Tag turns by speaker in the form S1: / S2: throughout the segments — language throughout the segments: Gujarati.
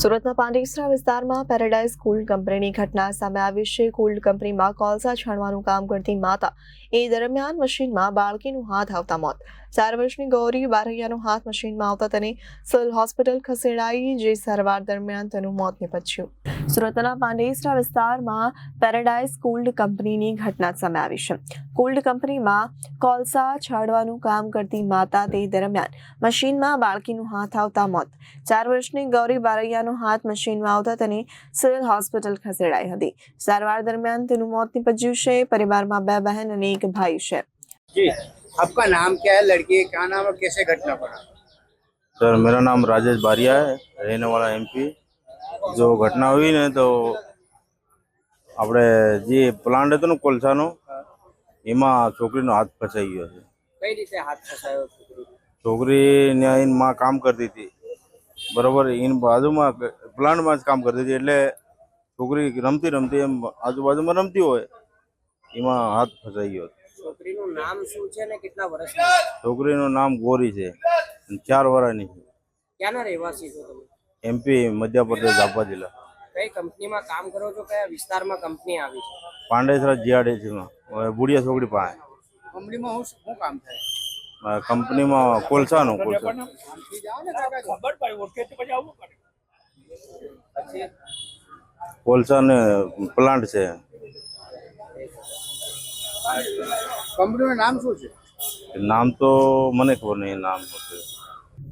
S1: સુરતના પાંડેસરા વિસ્તારમાં પેરાડાઇઝ કોલ્ડ કંપનીની ઘટના સામે આવી છે. કોલ્ડ કંપનીમાં કોલસા છાણવાનું કામ કરતી માતા. એ દરમિયાન મશીનમાં બાળકીનું હાથ આવતા મોત. ચાર વર્ષની ગૌરી બારૈયાનો હાથ મશીનમાં આવતા તેને સિવિલ હોસ્પિટલ ખસેડાઈ, જે સારવાર દરમિયાન તેનું મોત નિપજ્યું. સુરતના પાંડેસરા વિસ્તારમાં પેરાડાઇઝ કોલ્ડ કંપનીની ઘટના સામે આવી છે. કોલ્ડ કંપનીમાં કોલસા છાડવાનું કામ કરતી માતા તે દરમિયાન મશીનમાં બાળકીનું હાથ આવતા મોત. ચાર વર્ષની ગૌરી બારૈયાનો હાથ મશીનમાં આવતા તેને સિવિલ હોસ્પિટલ ખસેડાઈ હતી સારવાર દરમિયાન તેનું મોત નીપજ્યું છે પરિવારમાં બે બહેન અને એક ભાઈ છે
S2: जी आपका नाम क्या है लड़की का क्या नाम और कैसे घटना पड़ा
S3: सर मेरा नाम राजेश बारिया है रहने वाला एमपी જો ઘટના हुई ને તો આપણે જે પ્લાન્ટ હતો ને કોલસાનો એમાં છોકરીનો હાથ ફસાઈ ગયો છે
S2: કઈ રીતે હાથ ફસાયો છોકરી
S3: છોકરી ત્યાં એની માં કામ કરતી હતી બરોબર એની બાજુમાં પ્લાન્ટમાં જ કામ કરતી હતી એટલે છોકરી રમતી રમતી એમ આજુબાજુમાં રમતી હોય એમાં હાથ ફસાઈ ગયો.
S2: છોકરીનું નામ શું છે ને કેટલા વર્ષની
S3: છોકરીનું નામ ગોરી છે ચાર વર્ષની છે.
S2: ક્યાંના રહેવાસી છો તમે?
S3: એમપી મધ્યપ્રદેશ આપવા જિલ્લા.
S2: કઈ કંપનીમાં કામ કરો છો? કયા વિસ્તારમાં કંપની આવી છે?
S3: પાંડેસરા જીઆરડીસીમાં બુડિયા છોકરી પાસે.
S2: કંપનીમાં હું શું કામ થાય?
S3: કંપનીમાં કોલસાનું કોલસા કોલસા ને પ્લાન્ટ છે.
S2: કંપનીનું નામ શું છે?
S3: નામ તો મને ખબર નહીં નામ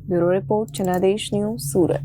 S1: bureau report Janadesh news Surat.